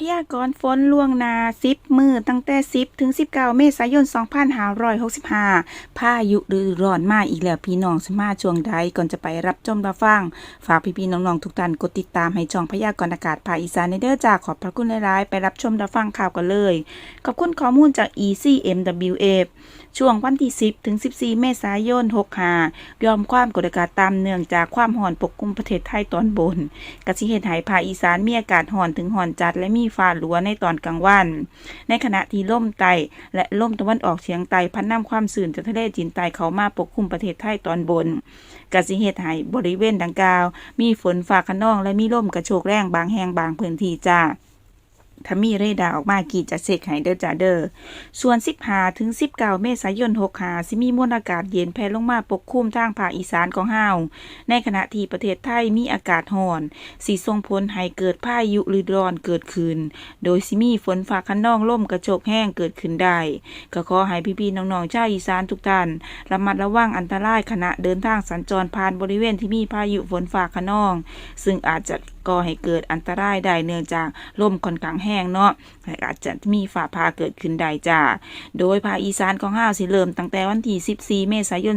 พยากรณ์ฝนล่วงนา10มือตั้งแต่ 10 ถึง 19 เมษายน 2565พายุฤดูร้อนมาอีกแล้วพี่น้องสมาช่วงใดก่อนจะไปรับชมรับฟัง ฝากพี่ๆน้องๆทุกท่านกดติดตามให้ช่องพยากรณ์อากาศภาคอีสานในเด้อจ้าขอบพระคุณหลายๆ ไปรับชมรับฟังข่าวกันเลย ขอบคุณข้อมูลจาก ECMWF ช่วงวันที่ 10 ถึง 14 เมษายน 65 ยอมความกดอากาศต่ำเนื่องจากความห่อนปกคลุมประเทศไทยตอนบนกสิเหตุให้ภาคอีสานมีอากาศห่อนถึงห่อนจัดและมีฟ้าหลัวในตอนกลางวัน ในขณะที่ลมไต้และลมตะวันออกเฉียงใต้พัดนำความสื่นจากทะเลจีนใต้เข้ามาปกคลุมประเทศไทยตอนบนกสิเหตุให้บริเวณดังกล่าว มีฝนฟ้าคะนองและมีลมกระโชกแรงบางแห่งบางพื้นที่จ้า ถ้ามีเรดาร์ออกมากีจะเสกให้เด้อจ้าเด้อส่วน15ถึง19 เมษายน65สิมีมวลอากาศเย็นแผ่ลงมาปกคลุมทางภาคอีสานของเฮาในขณะที่ประเทศไทยมีอากาศร้อนสีส่งผลให้เกิดพายุฤดูร้อนเกิดขึ้น โดยสิมีฝนฟ้าคะนองลมกระโชกแห้งเกิดขึ้นได้ก็ขอให้พี่ๆน้องๆชาวอีสานทุกท่านระมัดระวังอันตรายขณะเดินทางสัญจรผ่านบริเวณที่มีพายุฝนฟ้าคะนอง ซึ่งอาจจะก่อให้เกิดอันตรายได้เนื่องจากลมค่อนข้างแห้งเนาะอาจจะมีฟ้าผ่าเกิดขึ้นได้จ้า โดยภาคอีสานของห้าวสิเริ่มตั้งแต่วันที่14 เมษายน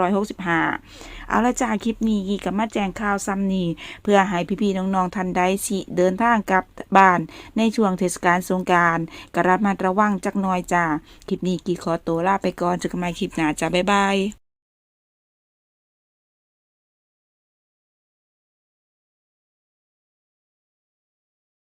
2565 เอาละจ้าคลิปนี้กีกับมาแจ้งข่าวซ้ำนี้เพื่อให้พี่ๆน้องๆทันได้สิเดินทางกลับบ้านในช่วงเทศกาลสงการกระมัดระวังจักน้อยจ้า คลิปนี้กีขอตัวลาไปก่อนเจอกันใหม่คลิปหน้าจ้าบ๊ายบาย